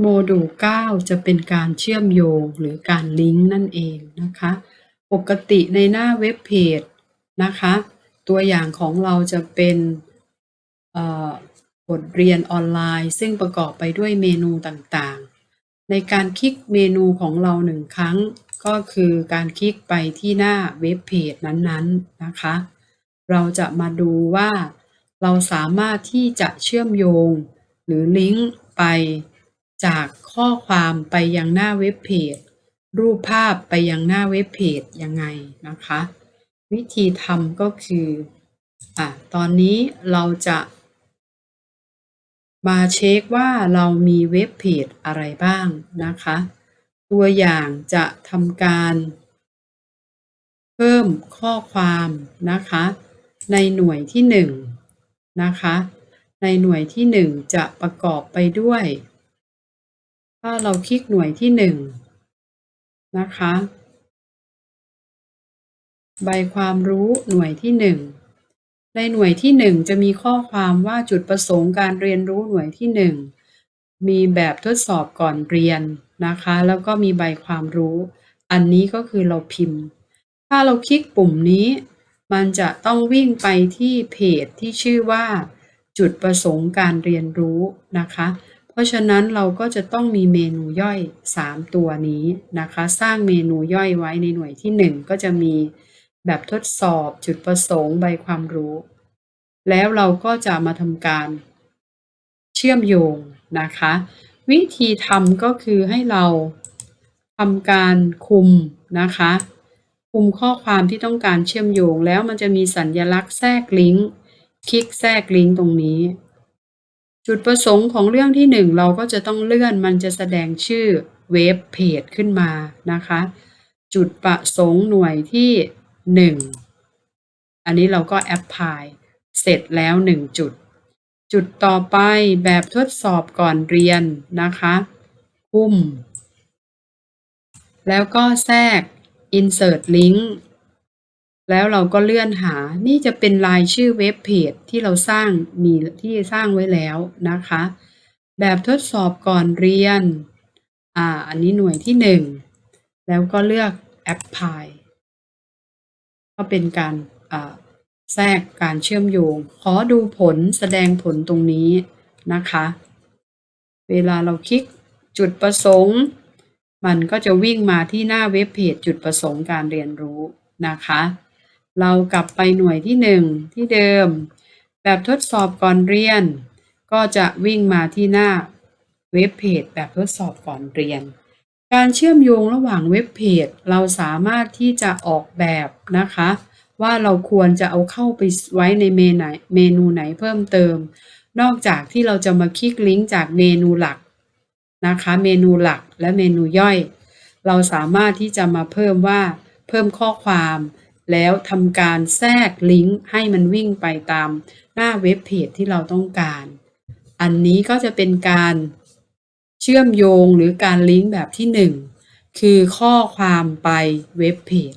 โมดูล 9 จะเป็นการเชื่อมโยงหรือการลิงก์นั่นเองนะคะ ปกติในหน้าเว็บเพจนะคะ ตัวอย่างของเราจะเป็นบทเรียนออนไลน์ ซึ่งประกอบไปด้วยเมนูต่างๆ ในการคลิกเมนูของเราหนึ่งครั้ง ก็คือการคลิกไปที่หน้าเว็บเพจนั้นๆนะคะ เราจะมาดูว่าเราสามารถที่จะเชื่อมโยง หรือลิงก์ไป จากข้อความไปยังหน้าเว็บเพจ รูปภาพไปยังหน้าเว็บเพจยังไงนะคะ วิธีทำก็คืออะตอนนี้เราจะมาเช็คว่าเรามีเว็บเพจอะไรบ้างนะคะ ตัวอย่างจะทำการเพิ่มข้อความนะคะ ในหน่วยที่หนึ่งนะคะ ในหน่วยที่หนึ่งจะประกอบไปด้วย ถ้าเราคลิกหน่วยที่หนึ่งนะคะ ใบความรู้หน่วยที่หนึ่งในหน่วยที่หนึ่งจะมีข้อความว่าจุดประสงค์การเรียนรู้หน่วยที่หนึ่งมีแบบทดสอบก่อนเรียนนะคะ แล้วก็มีใบความรู้ อันนี้ก็คือเราพิมพ์ ถ้าเราคลิกปุ่มนี้ มันจะต้องวิ่งไปที่เพจที่ชื่อว่า จุดประสงค์การเรียนรู้นะคะ เพราะฉะนั้นเราก็จะต้องมีเมนูย่อย 3 ตัวนี้นะคะ สร้างเมนูย่อยไว้ในหน่วยที่ 1 ก็จะมีแบบทดสอบจุดประสงค์ใบความรู้ แล้วเราก็จะมาทำการเชื่อมโยงนะคะ วิธีทำก็คือให้เราทำการคุมนะคะคุมข้อความที่ต้องการเชื่อมโยงแล้วมันจะมีสัญลักษณ์แทรกลิงก์ คลิกแทรกลิงก์ตรงนี้ จุดประสงค์ของเรื่องที่หนึ่งเราก็จะต้องเลื่อนมันจะแสดงชื่อเว็บเพจขึ้นมานะคะ จุดประสงค์หน่วยที่หนึ่งอันนี้เราก็แอปพลายเสร็จแล้วหนึ่งจุด จุดต่อไปแบบทดสอบก่อนเรียนนะคะคุมแล้วก็แทรก insert link แล้วเราก็เลื่อนหา นี่จะเป็นรายชื่อเว็บเพจที่เราสร้างมีที่สร้างไว้แล้วนะคะ แบบทดสอบก่อนเรียน อ่า อันนี้หน่วยที่หนึ่งแล้วก็เลือก apply ก็เป็นการแทรกการเชื่อมโยง ขอดูผลแสดงผลตรงนี้นะคะ เวลาเราคลิกจุดประสงค์ มันก็จะวิ่งมาที่หน้าเว็บเพจจุดประสงค์การเรียนรู้นะคะ เรากลับไปหน่วยที่หนึ่งที่เดิม แบบทดสอบก่อนเรียน ก็จะวิ่งมาที่หน้าเว็บเพจแบบทดสอบก่อนเรียน การเชื่อมโยงระหว่างเว็บเพจเราสามารถที่จะออกแบบนะคะ ว่าเราควรจะเอาเข้าไปไว้ในเมนูไหนเมนูไหนเพิ่มเติม นอกจากที่เราจะมาคลิกลิงก์จากเมนูหลักนะคะ เมนูหลักและเมนูย่อย เราสามารถที่จะมาเพิ่มว่าเพิ่มข้อความ แล้วทำการแทรกลิงก์ให้มันวิ่งไปตามหน้าเว็บเพจที่เราต้องการ อันนี้ก็จะเป็นการเชื่อมโยงหรือการลิงก์แบบที่ 1 คือข้อความไปเว็บเพจ